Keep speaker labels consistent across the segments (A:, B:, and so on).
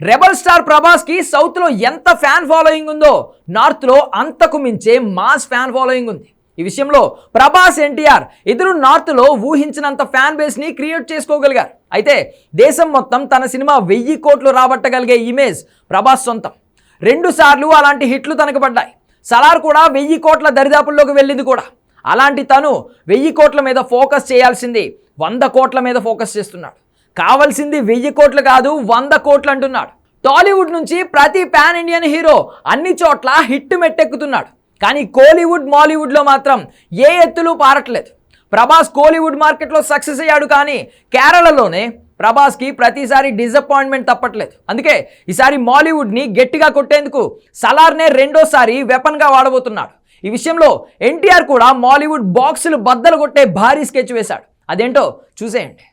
A: Rebel star ప్రభాస్కి సౌత్లో ఎంత fan following ఉందో నార్త్లో అంతకు మించే మాస్ ఫ్యాన్ ఫాలోయింగ్ ఉంది. ఈ విషయంలో ప్రభాస్ ఎన్టీఆర్ ఇద్దరు నార్త్లో ఊహించినంత ఫ్యాన్ బేస్ని క్రియేట్ చేసుకోగలిగారు. అయితే దేశం మొత్తం తన సినిమా వెయ్యి కోట్లు రాబట్టగలిగే ఇమేజ్ ప్రభాస్ సొంతం. రెండు సార్లు అలాంటి హిట్లు తనకు పడ్డాయి. సలార్ కూడా వెయ్యి కోట్ల దరిదాపుల్లోకి వెళ్ళింది కూడా. అలాంటి తను వెయ్యి కోట్ల మీద ఫోకస్ చేయాల్సింది వంద కోట్ల మీద ఫోకస్ చేస్తున్నాడు. కావాల్సింది వెయ్యి కోట్లు కాదు వంద కోట్లు అంటున్నాడు. టాలీవుడ్ నుంచి ప్రతి పాన్ ఇండియన్ హీరో అన్ని చోట్ల హిట్ మెట్టెక్కుతున్నాడు. కానీ కోలీవుడ్ మాలీవుడ్లో మాత్రం ఏ ఎత్తులు పారట్లేదు. ప్రభాస్ కోలీవుడ్ మార్కెట్లో సక్సెస్ అయ్యాడు కానీ కేరళలోనే ప్రభాస్కి ప్రతిసారి డిసప్పాయింట్మెంట్ తప్పట్లేదు. అందుకే ఈసారి మాలీవుడ్ని గట్టిగా కొట్టేందుకు సలార్నే రెండోసారి వెపన్గా వాడబోతున్నాడు. ఈ విషయంలో ఎన్టీఆర్ కూడా మాలీవుడ్ బాక్సులు బద్దలు కొట్టే భారీ స్కెచ్ వేశాడు. అదేంటో చూసేయండి.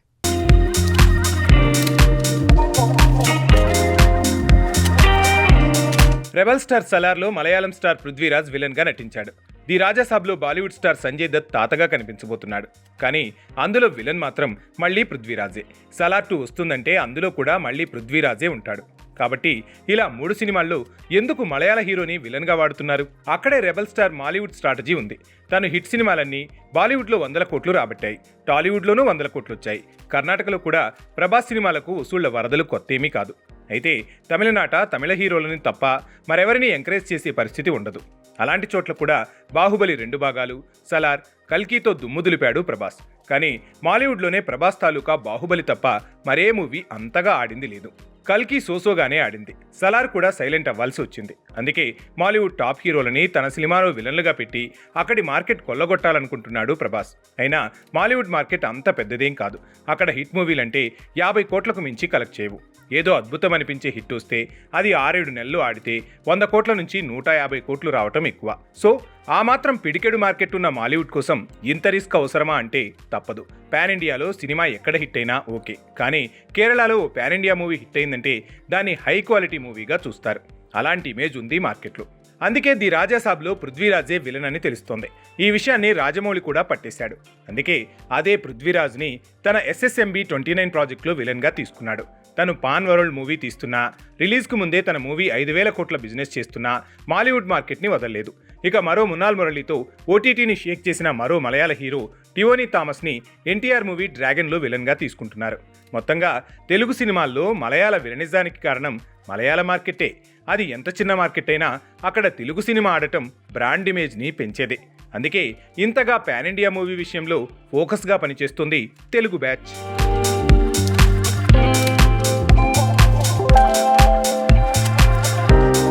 B: రెబల్ స్టార్ సలార్లో మలయాళం స్టార్ పృథ్వీరాజ్ విలన్గా నటించాడు. ది రాజాసాబ్లో బాలీవుడ్ స్టార్ సంజయ్ దత్ తాతగా కనిపించబోతున్నాడు. కానీ అందులో విలన్ మాత్రం మళ్ళీ పృథ్వీరాజే. సలార్ టూ వస్తుందంటే అందులో కూడా మళ్ళీ పృథ్వీరాజే ఉంటాడు. కాబట్టి ఇలా మూడు సినిమాల్లో ఎందుకు మలయాళ హీరోని విలన్గా వాడుతున్నారు? అక్కడే రెబల్ స్టార్ మాలీవుడ్ స్ట్రాటజీ ఉంది. తను హిట్ సినిమాలన్నీ బాలీవుడ్లో వందల కోట్లు రాబట్టాయి. టాలీవుడ్లోనూ వందల కోట్లు వచ్చాయి. కర్ణాటకలో కూడా ప్రభాస్ సినిమాలకు వసూళ్ళ వరదలు కొత్తేమీ కాదు. అయితే తమిళనాట తమిళ హీరోలని తప్ప మరెవరిని ఎంకరేజ్ చేసే పరిస్థితి ఉండదు. అలాంటి చోట్ల కూడా బాహుబలి రెండు భాగాలు సలార్ కల్కీతో దుమ్ముదులిపాడు ప్రభాస్. కానీ మాలీవుడ్లోనే ప్రభాస్ తాలూకా బాహుబలి తప్ప మరే మూవీ అంతగా ఆడింది లేదు. కల్కి సోసోగానే ఆడింది. సలార్ కూడా సైలెంట్ అవ్వాల్సి వచ్చింది. అందుకే మాలీవుడ్ టాప్ హీరోలని తన సినిమాలో విలన్లుగా పెట్టి అక్కడి మార్కెట్ కొల్లగొట్టాలనుకుంటున్నాడు ప్రభాస్. అయినా మాలీవుడ్ మార్కెట్ అంత పెద్దదేం కాదు. అక్కడ హిట్ మూవీలంటే యాభై కోట్లకు మించి కలెక్ట్ చేయవు. ఏదో అద్భుతం అనిపించే హిట్ వస్తే అది ఆరేడు నెలలు ఆడితే వంద కోట్ల నుంచి నూట యాభై కోట్లు రావటం ఎక్కువ. సో ఆ మాత్రం పిడికెడు మార్కెట్ ఉన్న మాలీవుడ్ కోసం ఇంత రిస్క్ అవసరమా అంటే తప్పదు. పాన్ ఇండియాలో సినిమా ఎక్కడ హిట్ అయినా ఓకే. కానీ కేరళలో ఓ పాన్ ఇండియా మూవీ హిట్ అయిందంటే దాన్ని హై క్వాలిటీ మూవీగా చూస్తారు. అలాంటి ఇమేజ్ ఉంది మార్కెట్లో. అందుకే ది రాజాసాబ్లో పృథ్వీరాజే విలన్ అని తెలుస్తోంది. ఈ విషయాన్ని రాజమౌళి కూడా పట్టేశాడు. అందుకే అదే పృథ్వీరాజ్ని తన ఎస్ఎస్ఎంబి ట్వంటీ నైన్ ప్రాజెక్టులో విలన్గా తీసుకున్నాడు. తను పాన్ వరల్డ్ మూవీ తీస్తున్నా రిలీజ్కు ముందే తన మూవీ ఐదు వేల కోట్ల బిజినెస్ చేస్తున్నా మాలీవుడ్ మార్కెట్ని వదలలేదు. ఇక మరో మున్నాల్ మురళితో ఓటీటీని షేక్ చేసిన మరో మలయాళ హీరో టివోనీ థామస్ని ఎన్టీఆర్ మూవీ డ్రాగన్లో విలన్గా తీసుకుంటున్నారు. మొత్తంగా తెలుగు సినిమాల్లో మలయాళ విలనిజానికి కారణం మలయాళ మార్కెట్టే అది ఎంత చిన్న మార్కెట్ అయినా అక్కడ తెలుగు సినిమా ఆడటం బ్రాండ్ ఇమేజ్ని పెంచేదే. అందుకే ఇంతగా పాన్ ఇండియా మూవీ విషయంలో ఫోకస్గా పనిచేస్తుంది తెలుగు బ్యాచ్.